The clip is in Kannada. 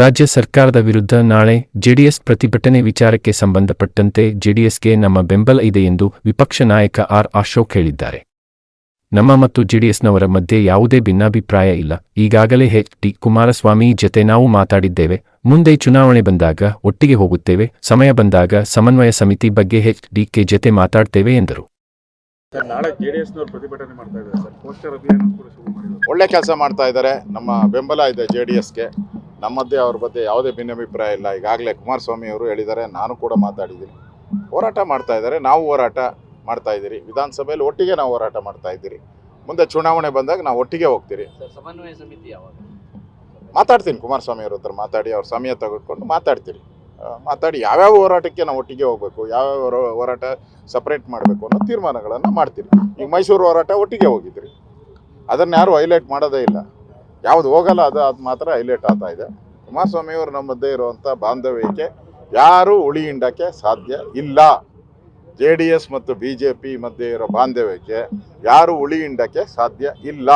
ರಾಜ್ಯ ಸರ್ಕಾರದ ವಿರುದ್ಧ ನಾಳೆ ಜೆಡಿಎಸ್ ಪ್ರತಿಭಟನೆ ವಿಚಾರಕ್ಕೆ ಸಂಬಂಧಪಟ್ಟಂತೆ ಜೆಡಿಎಸ್ಗೆ ನಮ್ಮ ಬೆಂಬಲ ಇದೆ ಎಂದು ವಿಪಕ್ಷ ನಾಯಕ ಆರ್ ಅಶೋಕ್ ಹೇಳಿದ್ದಾರೆ. ನಮ್ಮ ಮತ್ತು ಜೆಡಿಎಸ್ನವರ ಮಧ್ಯೆ ಯಾವುದೇ ಭಿನ್ನಾಭಿಪ್ರಾಯ ಇಲ್ಲ. ಈಗಾಗಲೇ ಹೆಚ್ ಡಿ ಕುಮಾರಸ್ವಾಮಿ ಜತೆ ನಾವು ಮಾತಾಡಿದ್ದೇವೆ. ಮುಂದೆ ಚುನಾವಣೆ ಬಂದಾಗ ಒಟ್ಟಿಗೆ ಹೋಗುತ್ತೇವೆ. ಸಮಯ ಬಂದಾಗ ಸಮನ್ವಯ ಸಮಿತಿ ಬಗ್ಗೆ ಹೆಚ್ ಡಿ ಕೆ ಜತೆ ಮಾತಾಡ್ತೇವೆ ಎಂದರು. ಸರ್ ನಾಳೆ ಜೆಡಿಎಸ್ನವರು ಪ್ರತಿಭಟನೆ ಮಾಡ್ತಾ ಇದ್ದಾರೆ ಸರ್. ಪೋಸ್ಟರ್ ಅಭಿಯಾನ ಕೂಡ ಶುರು ಮಾಡಿದ್ದಾರೆ. ಒಳ್ಳೆ ಕೆಲಸ ಮಾಡ್ತಾ ಇದ್ದಾರೆ. ನಮ್ಮ ಬೆಂಬಲ ಇದೆ ಜೆ ಡಿ ಎಸ್ಗೆ ನಮ್ಮದೇ ಅವ್ರ ಬಗ್ಗೆ ಯಾವುದೇ ಭಿನ್ನಾಭಿಪ್ರಾಯ ಇಲ್ಲ. ಈಗಾಗಲೇ ಕುಮಾರಸ್ವಾಮಿ ಅವರು ಹೇಳಿದ್ದಾರೆ ನಾನು ಕೂಡ ಮಾತಾಡಿದ್ದೀನಿ. ಹೋರಾಟ ಮಾಡ್ತಾ ಇದ್ದಾರೆ. ನಾವು ಹೋರಾಟ ಮಾಡ್ತಾ ಇದ್ದೀರಿ. ವಿಧಾನಸಭೆಯಲ್ಲಿ ಒಟ್ಟಿಗೆ ನಾವು ಹೋರಾಟ ಮಾಡ್ತಾ ಇದ್ದೀರಿ. ಮುಂದೆ ಚುನಾವಣೆ ಬಂದಾಗ ನಾವು ಒಟ್ಟಿಗೆ ಹೋಗ್ತೀರಿ. ಸಮನ್ವಯ ಸಮಿತಿ ಯಾವಾಗ? ಮಾತಾಡ್ತೀನಿ. ಕುಮಾರಸ್ವಾಮಿ ಅವ್ರ ಹತ್ರ ಮಾತಾಡಿ ಅವ್ರ ಸಮಯ ತೆಗೆದುಕೊಂಡು ಮಾತಾಡ್ತೀರಿ. ಮಾತಾಡಿ ಯಾವ್ಯಾವ ಹೋರಾಟಕ್ಕೆ ನಾವು ಒಟ್ಟಿಗೆ ಹೋಗಬೇಕು ಯಾವ್ಯಾವ ಹೋರ- ಹೋರಾಟ ಸಪ್ರೇಟ್ ಮಾಡಬೇಕು ಅನ್ನೋ ತೀರ್ಮಾನಗಳನ್ನು ಮಾಡ್ತೀರಿ. ಈಗ ಮೈಸೂರು ಹೋರಾಟ ಒಟ್ಟಿಗೆ ಹೋಗಿದ್ರಿ. ಅದನ್ನು ಯಾರು ಹೈಲೈಟ್ ಮಾಡೋದೇ ಇಲ್ಲ. ಯಾವ್ದು ಹೋಗಲ್ಲ, ಅದು ಅದು ಮಾತ್ರ ಹೈಲೈಟ್ ಆಗ್ತಾ ಇದೆ. ಕುಮಾರಸ್ವಾಮಿಯವರು ನಮ್ಮ ಮಧ್ಯೆ ಇರುವಂಥ ಬಾಂಧವ್ಯಕ್ಕೆ ಯಾರು ಉಳಿ ಹಿಂಡಕ್ಕೆ ಸಾಧ್ಯ ಇಲ್ಲ. ಜೆ ಡಿ ಎಸ್ ಮತ್ತು ಬಿ ಜೆ ಪಿ ಮಧ್ಯೆ ಇರೋ ಬಾಂಧವ್ಯಕ್ಕೆ ಯಾರೂ ಉಳಿ ಹಿಂಡಕ್ಕೆ ಸಾಧ್ಯ ಇಲ್ಲ.